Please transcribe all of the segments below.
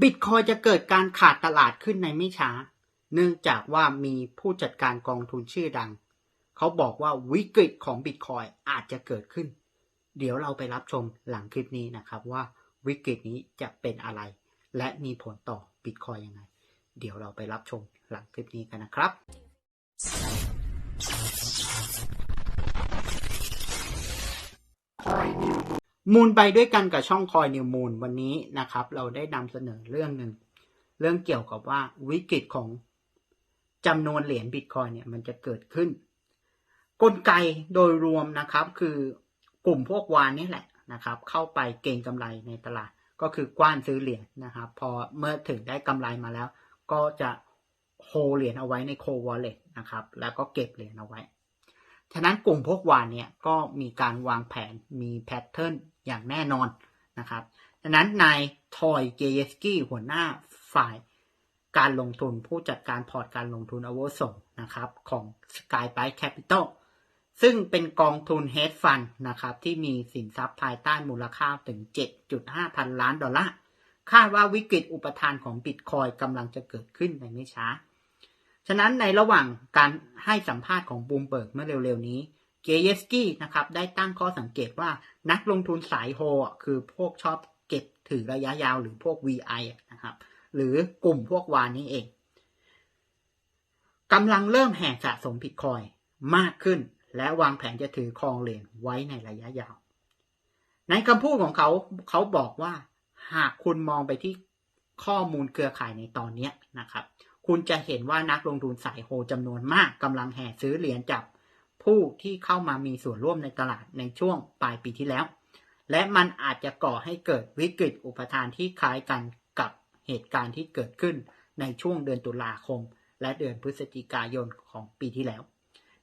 บิตคอยจะเกิดการขาดตลาดขึ้นในไม่ช้า เนื่องจากว่ามีผู้จัดการกองทุนชื่อดัง เขาบอกว่าวิกฤตของบิตคอยอาจจะเกิดขึ้น เดี๋ยวเราไปรับชมหลังคลิปนี้นะครับว่าวิกฤตนี้จะเป็นอะไร และมีผลต่อบิตคอยยังไง เดี๋ยวเราไปรับชมหลังคลิปนี้กันนะครับ มูลไปด้วยกันกับช่องคอยนิวมูลวันนี้นะครับ เราได้นำเสนอเรื่องหนึ่งเรื่องเกี่ยวกับว่าวิกฤตของจำนวนเหรียญบิตคอยเนี่ยมันจะเกิดขึ้น กลไกโดยรวมนะครับ คือกลุ่มพวกวานนี่แหละนะครับ เข้าไปเก่งกำไรในตลาด ก็คือกว้านซื้อเหรียญนะครับ พอเมื่อถึงได้กำไรมาแล้ว ก็จะโฮเหรียญเอาไว้ในโควอลเล็ตนะครับ แล้วก็เก็บเหรียญเอาไว้ ฉะนั้นกลุ่มพวกวานเนี่ยก็มีการวางแผนมีแพทเทิร์น อย่างแน่นอนนะครับฉะนั้นนายทอยเจเยสกี้หัวหน้าฝ่ายการลงทุนผู้จัดการพอร์ตการลงทุนอโวโสนะครับของ Sky b y Capital ซึ่งเป็นกองทุน Hedge Fund นะครับที่มีสินทรัพย์ภายใต้มูลค่าถึง 7.5 พันล้านดอลลาร์คาดว่าวิกฤตอุปทานของบิตคอยกำลังจะเกิดขึ้นในไม่ช้า ฉะนั้นในระหว่างการให้สัมภาษณ์ของบูมเบิร์กเมื่อเร็วๆนี้ เกเยสกี้นะครับได้ตั้งข้อสังเกตว่านักลงทุนสายโฮคือพวกชอบเก็บถือระยะยาวหรือพวก VI อะนะครับหรือกลุ่มพวกวานนี้เองกำลังเริ่มแห่สะสมบิตคอยมากขึ้น และวางแผนจะถือครองเหรียญไว้ในระยะยาว ในคำพูดของเขาเขาบอกว่า หากคุณมองไปที่ข้อมูลเครือข่ายในตอนนี้นะครับ คุณจะเห็นว่านักลงทุนสายโฮจำนวนมากกำลังแห่ซื้อเหรียญจาก ผู้ที่เข้ามามีส่วนร่วมในตลาดในช่วงปลายปีที่แล้ว และมันอาจจะก่อให้เกิดวิกฤตอุปทานที่คล้ายกันกับเหตุการณ์ที่เกิดขึ้นในช่วงเดือนตุลาคม และเดือนพฤศจิกายนของปีที่แล้ว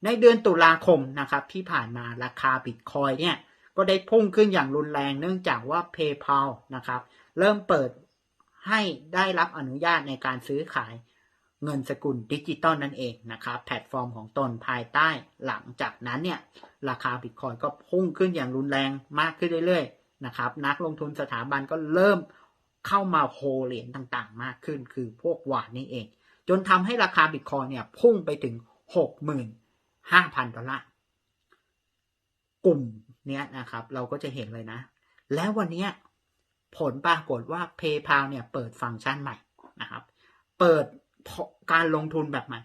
ในเดือนตุลาคมนะครับที่ผ่านมาราคาบิตคอยเนี่ยก็ได้พุ่งขึ้นอย่างรุนแรงเนื่องจากว่า PayPal นะครับเริ่มเปิดให้ได้รับอนุญาตในการซื้อขาย เงินสกุลดิจิตอลนั่นเองนะครับแพลตฟอร์มของตนภายใต้หลังจากนั้นเนี่ยราคาบิตคอยก็พุ่งขึ้นอย่างรุนแรงมากขึ้นเรื่อยๆนะครับนักลงทุนสถาบันก็เริ่มเข้ามาโฮเหรียญต่างๆ มากขึ้นคือพวกวานนี่เอง จนทำให้ราคาบิตคอยเนี่ยพุ่งไปถึง 65,000 ดอลลาร์กลุ่มเนี้ยนะครับเราก็จะเห็นเลยนะ แล้ววันนี้ผลปรากฏว่า PayPal เนี่ยเปิดฟังก์ชันใหม่นะครับ เปิด การลงทุนแบบใหม่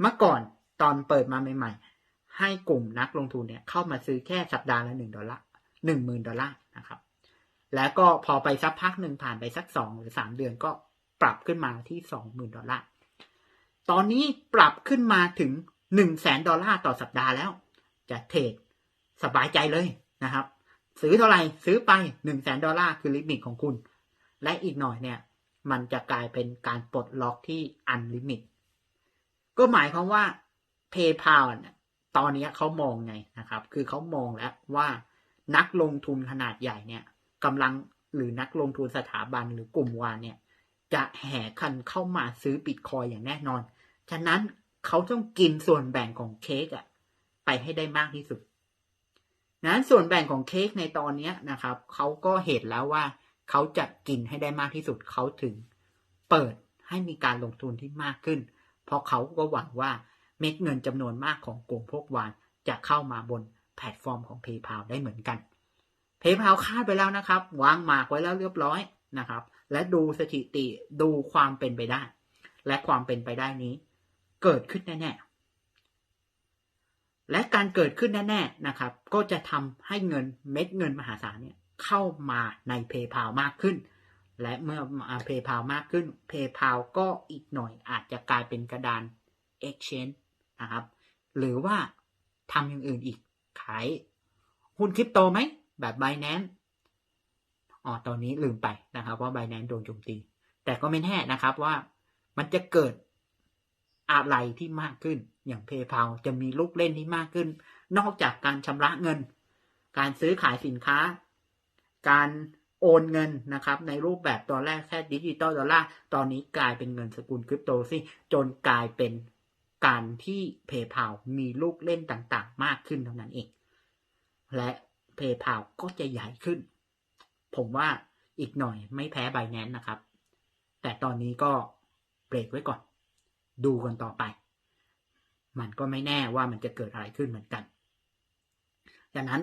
เมื่อก่อนตอนเปิดมาใหม่ๆ ให้กลุ่มนักลงทุนเนี่ยเข้ามาซื้อแค่สัปดาห์ละหนึ่งดอลลาร์หนึ่งหมื่นดอลลาร์นะครับ แล้วก็พอไปสักพักหนึ่งผ่านไปสักสองหรือสามเดือนก็ปรับขึ้นมาที่สองหมื่นดอลลาร์ ตอนนี้ปรับขึ้นมาถึงหนึ่งแสนดอลลาร์ต่อสัปดาห์แล้ว จะเทรดสบายใจเลยนะครับ ซื้อเท่าไหร่ซื้อไปหนึ่งแสนดอลลาร์คือลิมิตของคุณ และอีกหน่อยเนี่ย มันจะกลายเป็นการปลดล็อกที่อันลิมิต ก็หมายความว่า PayPal เนี่ยตอนนี้เขามองไงนะครับ คือเขามองแล้วว่านักลงทุนขนาดใหญ่เนี่ยกำลังหรือนักลงทุนสถาบันหรือกลุ่มวานเนี่ย จะแห่คันเข้ามาซื้อบิตคอยอย่างแน่นอน ฉะนั้นเขาต้องกินส่วนแบ่งของเค้กอะไปให้ได้มากที่สุดนั้นส่วนแบ่งของเค้กในตอนนี้นะครับเขาก็เห็นแล้วว่า เขาจะกินให้ได้มากที่สุดเขาถึง เปิดให้มีการลงทุนที่มากขึ้น เพราะเขาก็หวังว่าเม็ดเงินจำนวนมากของกลุ่มพวกวานจะเข้ามาบนแพลตฟอร์มของ PayPal ได้เหมือนกัน PayPal คาดไปแล้วนะครับ วางหมากไว้แล้วเรียบร้อยนะครับ และดูสถิติดูความเป็นไปได้ และความเป็นไปได้นี้ เกิดขึ้นแน่ๆและการเกิดขึ้นแน่ๆนะครับ ก็จะทำให้เงินเม็ดเงินมหาศาลเนี่ย เข้ามาใน PayPal มากขึ้น และเมื่อมา PayPal มากขึ้น PayPal ก็อีกหน่อยอาจจะกลายเป็นกระดาน Exchange นะครับ หรือว่าทำอย่างอื่นอีก ขายหุ้นคริปโตไหม แบบ Binance อ๋อ ตอนนี้ลืมไปนะครับว่า Binance โดนโจมตี แต่ก็ไม่แน่นะครับว่ามันจะเกิดอะไรที่มากขึ้น อย่าง PayPal จะมีลูกเล่นที่มากขึ้น นอกจากการชำระเงิน การซื้อขายสินค้า การโอนเงินนะครับในรูปแบบตอนแรกแค่ดิจิตอลดอลลาร์ตอนนี้กลายเป็นเงินสกุลคริปโตซิจนกลายเป็นการที่ PayPal มีลูกเล่นต่างๆ มากขึ้นเท่านั้นเอง และ PayPal ก็จะใหญ่ขึ้น ผมว่าอีกหน่อยไม่แพ้ b บ n a n c e นะครับ แต่ตอนนี้ก็เบรกไว้ก่อน ดูกันต่อไป มันก็ไม่แน่ว่ามันจะเกิดอะไรขึ้นเหมือนกันดังนั้น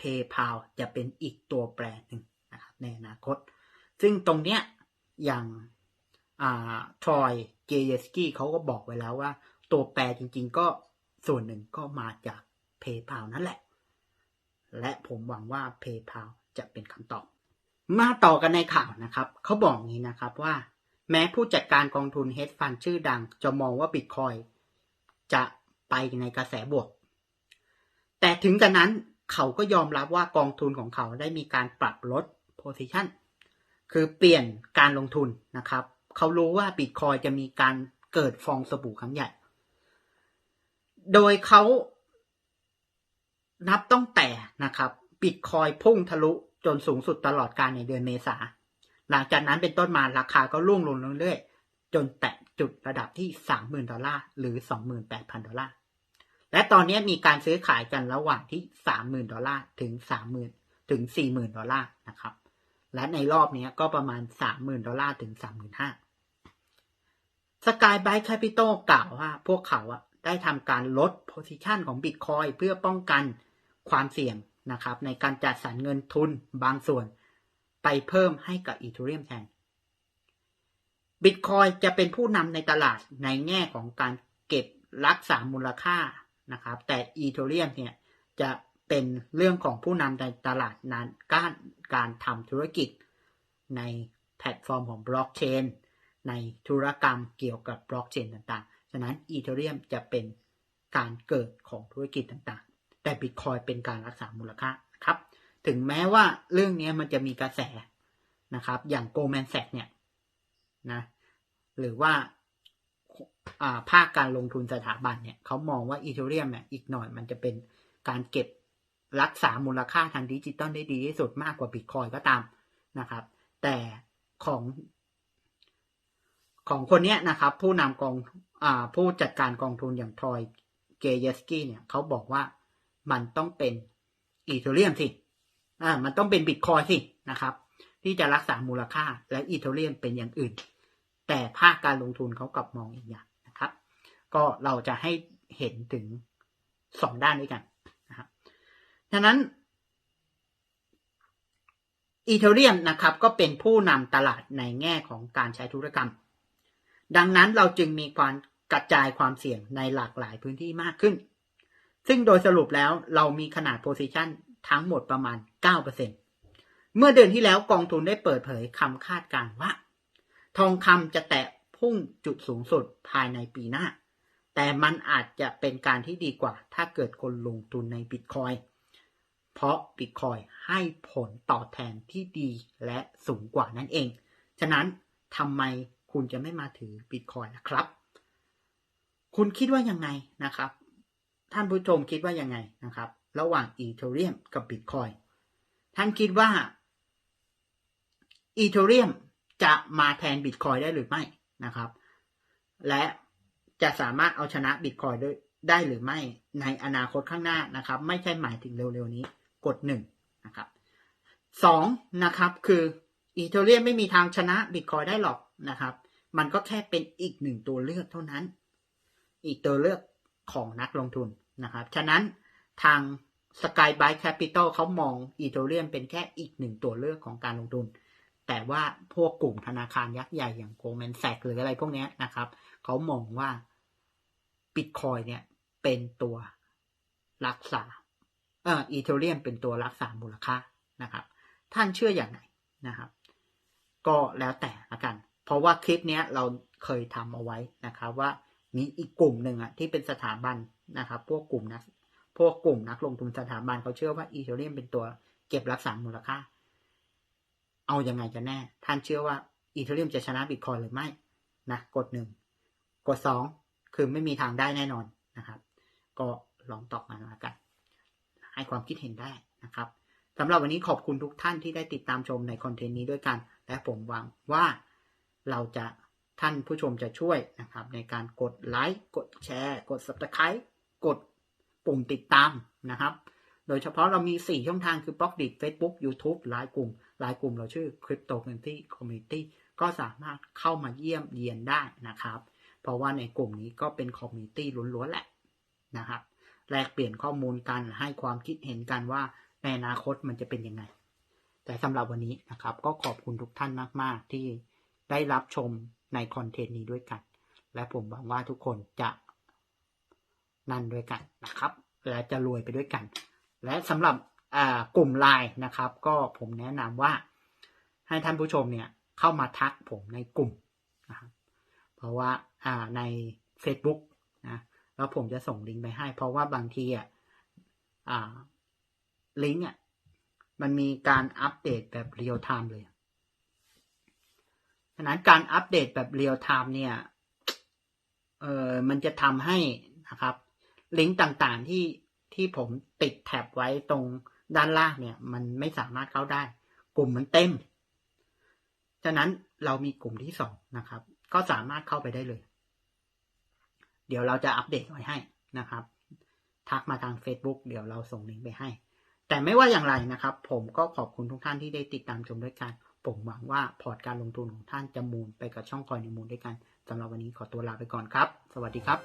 PayPal จะเป็นอีกตัวแปรหนึ่งนะครับในอนาคต ซึ่งตรงเนี้ยอย่างทรอยเกเยสกี้เขาก็บอกไว้แล้วว่า ตัวแปรจริงๆก็ส่วนหนึ่งก็มาจาก PayPal นั่นแหละ และผมหวังว่า PayPal จะเป็นคำตอบ มาต่อกันในข่าวนะครับ เขาบอกงี้นะครับว่า แม้ผู้จัดการกองทุน hedge fund ชื่อดัง จะมองว่า Bitcoin จะไปในกระแสบวก แต่ถึงกระนั้น เขาก็ยอมรับว่ากองทุนของเขาได้มีการปรับลด position คือเปลี่ยนการลงทุนนะครับ เขารู้ว่า Bitcoin จะมีการเกิดฟองสบู่ครั้งใหญ่ โดยเขานับต้องแต่นะครับบิตคอยพุ่งทะลุจนสูงสุดตลอดการในเดือนเมษา หลังจากนั้นเป็นต้นมาราคาก็ร่วงลงเรื่อยๆ จนแตะจุดระดับที่ 30,000 ดอลลาร์ หรือ 28,000 ดอลลาร์ และตอนนี้มีการซื้อขายกันระหว่างที่30,000ดอลลาร์ถึง30,000ถึง40,000ดอลลาร์นะครับ และในรอบนี้ก็ประมาณ30,000ดอลลาร์ถึง35,000สกายไบค์แคปิตอลกล่าวว่า พวกเขาอะได้ทำการลด position ของ Bitcoin เพื่อป้องกันความเสี่ยงนะครับ ในการจัดสรรเงินทุนบางส่วน ไปเพิ่มให้กับอีเทเรียมแทน Bitcoin จะเป็นผู้นำในตลาดในแง่ของการเก็บรักษามูลค่า นะครับ แต่อีเทเรียมเนี่ยจะเป็นเรื่องของผู้นำในตลาดนั้นการการทำธุรกิจ ในแพลตฟอร์มของบล็อกเชนในธุรกรรมเกี่ยวกับบล็อกเชนต่างๆ ฉะนั้นอีเทเรียมจะเป็นการเกิดของธุรกิจต่างๆ แต่บิตคอยเป็นการรักษามูลค่าครับ ถึงแม้ว่าเรื่องนี้มันจะมีกระแสนะครับ อย่างโกลแมนแซกเนี่ยนะ หรือว่า ภาคการลงทุนสถาบันเนี่ยเขามองว่าอีเทเรียมเนี่ยอีกหน่อยมันจะเป็นการเก็บรักษามูลค่าทางดิจิตอลได้ดีที่สุดมากกว่าบิตคอยก็ตามนะครับ แต่ของของคนเนี้ยนะครับ ผู้นำกองอผู้จัดการกองทุนอย่างทอยเกเยสกี้เนี่ยเขาบอกว่ามันต้องเป็นอีเทเรียมสิอ่ามันต้องเป็นบิตคอยสินะครับ ที่จะรักษามูลค่าและอีเทเรียมเป็นอย่างอื่น แต่ภาคการลงทุนเขากลับมองอีกอย่าง ก็เราจะให้เห็นถึงสองด้านด้วยกันนะครับฉะนั้นอีเทเรียมนะครับก็เป็นผู้นำตลาดในแง่ของการใช้ธุรกรรม ดังนั้นเราจึงมีการกระจายความเสี่ยงในหลากหลายพื้นที่มากขึ้น ซึ่งโดยสรุปแล้วเรามีขนาดโพซิชันทั้งหมดประมาณ 9%เมื่อเดือนที่แล้วกองทุนได้เปิดเผยคำคาดการณ์ว่า ทองคำจะแตะพุ่งจุดสูงสุดภายในปีหน้า แต่มันอาจจะเป็นการที่ดีกว่า ถ้าเกิดคนลงทุนในบิตคอยเพราะบิตคอยให้ผลตอบแทนที่ดีและสูงกว่านั่นเอง ฉะนั้นทำไมคุณจะไม่มาถือบิตคอยนะครับ คุณคิดว่ายังไงนะครับ ท่านผู้ชมคิดว่ายังไงนะครับ ระหว่างอีเทเรียมกับบิตคอยท่านคิดว่าอีเทเรียมจะมาแทนบิตคอยได้หรือไม่นะครับ และ จะสามารถเอาชนะบิตคอยได้ได้หรือไม่ในอนาคตข้างหน้านะครับ ไม่ใช่หมายถึงเร็วๆนี้ กดหนึ่งนะครับสองนะครับคืออีเทเรียมไม่มีทางชนะบิตคอยได้หรอกนะครับ มันก็แค่เป็นอีกหนึ่งตัวเลือกเท่านั้น อีกตัวเลือกของนักลงทุนนะครับ ฉะนั้นทาง Sky by Capital เขามองอีเทเรียมเป็นแค่อีกหนึ่งตัวเลือกของการลงทุน แต่ว่าพวกกลุ่มธนาคารยักษ์ใหญ่อย่าง Goldman Sachs หรืออะไรพวกนี้นะครับ เขามองว่า บิตคอยเนี่ยเป็นตัวรักษาเอ่ออีเทเรียมเป็นตัวรักษามูลค่านะครับ ท่านเชื่ออย่างไรนะครับ ก็แล้วแต่ละกัน เพราะว่าคลิปนี้เราเคยทำเอาไว้นะครับว่ามีอีกกลุ่มหนึ่งอะที่เป็นสถาบันนะครับ พวกกลุ่มนะพวกกลุ่มนักลงทุนสถาบันเขาเชื่อว่าอีเทเรียมเป็นตัวเก็บรักษามูลค่า เอาอยัางไงจะแน่ ท่านเชื่อว่าอีเทเรียมจะชนะบิตคอยหรือไม่นะกดหนึ่งกดสอง คือไม่มีทางได้แน่นอนนะครับ ก็ลองตอบมาแล้วกัน ให้ความคิดเห็นได้นะครับสำหรับวันนี้ขอบคุณทุกท่านที่ได้ติดตามชมในคอนเทนต์นี้ด้วยกัน และผมหวังว่าเราจะท่านผู้ชมจะช่วยนะครับ ในการกดไลค์กดแชร์ กด subscribe กดปุ่มติดตามนะครับ โดยเฉพาะเรามี 4 ช่องทางคือบล็อกดิ Facebook YouTube ไลน์กลุ่มไลน์กลุ่มเราชื่อ Crypto Community Community ก็สามารถเข้ามาเยี่ยมเยียนได้นะครับ เพราะว่าในกลุ่มนี้ก็เป็นคอมมิตี้ล้วนๆแหละนะครับแลกเปลี่ยนข้อมูลกันให้ความคิดเห็นกันว่าในอนาคตมันจะเป็นยังไง แต่สำหรับวันนี้นะครับ ก็ขอบคุณทุกท่านมาก ๆ ที่ได้รับชมในคอนเทนต์นี้ด้วยกัน และผมหวังว่าทุกคนจะนั่นด้วยกันนะครับ และจะรวยไปด้วยกัน และสำหรับกลุ่มไลน์นะครับ ก็ผมแนะนำว่าให้ท่านผู้ชมเนี่ยเข้ามาทักผมในกลุ่ม เพราะว่าอ่าใน Facebook นะแล้วผมจะส่งลิงก์ไปให้ เพราะว่าบางทีอะอ่าลิงก์อะมันมีการอัปเดตแบบเรียลไทม์เลยฉะนั้นการอัปเดตแบบเรียลไทม์เนี่ยเออมันจะทำให้นะครับ ลิงก์ต่างๆที่ที่ผมติดแท็บไว้ตรงด้านล่างเนี่ย มันไม่สามารถเข้าได้ กลุ่มมันเต็ม ฉะนั้นเรามีกลุ่มที่สองนะครับ ก็สามารถเข้าไปได้เลย เดี๋ยวเราจะอัปเดตไว้ให้นะครับ ทักมาทาง Facebook เดี๋ยวเราส่งลิงก์ไปให้ แต่ไม่ว่าอย่างไรนะครับ ผมก็ขอบคุณทุกท่านที่ได้ติดตามชมด้วยกัน ผมหวังว่าพอร์ตการลงทุนของท่านจะมูลไปกับช่องคอยในมูลด้วยกันสำหรับวันนี้ขอตัวลาไปก่อนครับ สวัสดีครับ